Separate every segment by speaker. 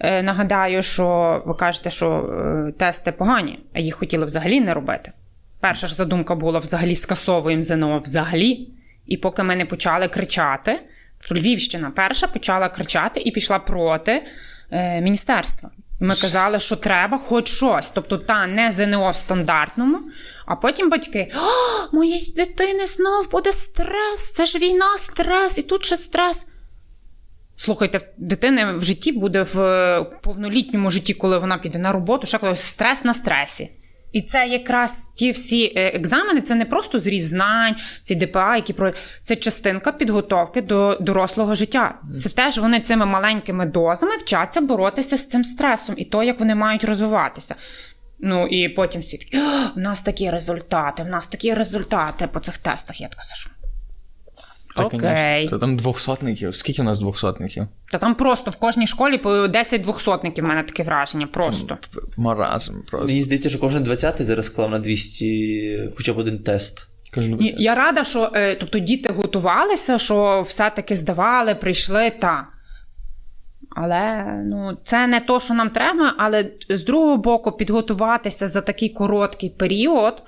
Speaker 1: Е, Нагадаю, що ви кажете, що е, тести погані, а їх хотіли взагалі не робити. Перша ж задумка була взагалі скасовуємо ЗНО взагалі. І поки ми не почали кричати, Львівщина перша почала кричати і пішла проти е, міністерства. Ми казали, що треба хоч щось. Тобто, та не ЗНО в стандартному, а потім батьки: О, моєї дитини знов буде стрес, це ж війна, стрес, і тут ще стрес. Слухайте, в дитини в житті буде в е, повнолітньому житті, коли вона піде на роботу, ще стрес на стресі. І це якраз ті всі е, екзамени, це не просто зріз знань, ці ДПА, які про це частинка підготовки до дорослого життя. Це теж вони цими маленькими дозами вчаться боротися з цим стресом і то, як вони мають розвиватися. Ну і потім всі такі, в нас такі результати, в нас такі результати по цих тестах. Я така кажу.
Speaker 2: Та,
Speaker 1: Окей.
Speaker 2: Та там двохсотників. Скільки у нас двохсотників?
Speaker 1: Та там просто в кожній школі по 10 двохсотників в мене таке враження. Просто.
Speaker 2: П- Маразм просто.
Speaker 3: Мені здається, що кожен 20-й зараз склав на 200 хоча б один тест.
Speaker 1: Ні, я рада, що е, тобто діти готувалися, що все-таки здавали, прийшли та. Але ну, це не то, що нам треба, але з другого боку, підготуватися за такий короткий період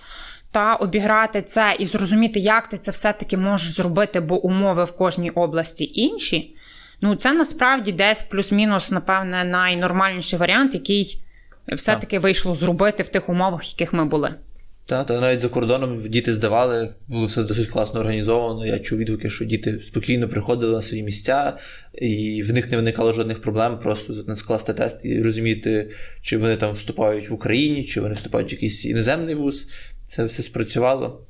Speaker 1: та обіграти це і зрозуміти, як ти це все-таки можеш зробити, бо умови в кожній області інші. Ну, це насправді десь плюс-мінус, напевне, найнормальніший варіант, який все-таки вийшло зробити в тих умовах, в яких ми були.
Speaker 3: Та, та навіть за кордоном діти здавали, було все досить класно організовано. Я чув відгуки, що діти спокійно приходили на свої місця, і в них не виникало жодних проблем, просто скласти тест і розуміти, чи вони там вступають в Україні, чи вони вступають в якийсь іноземний вуз. Це все спрацювало.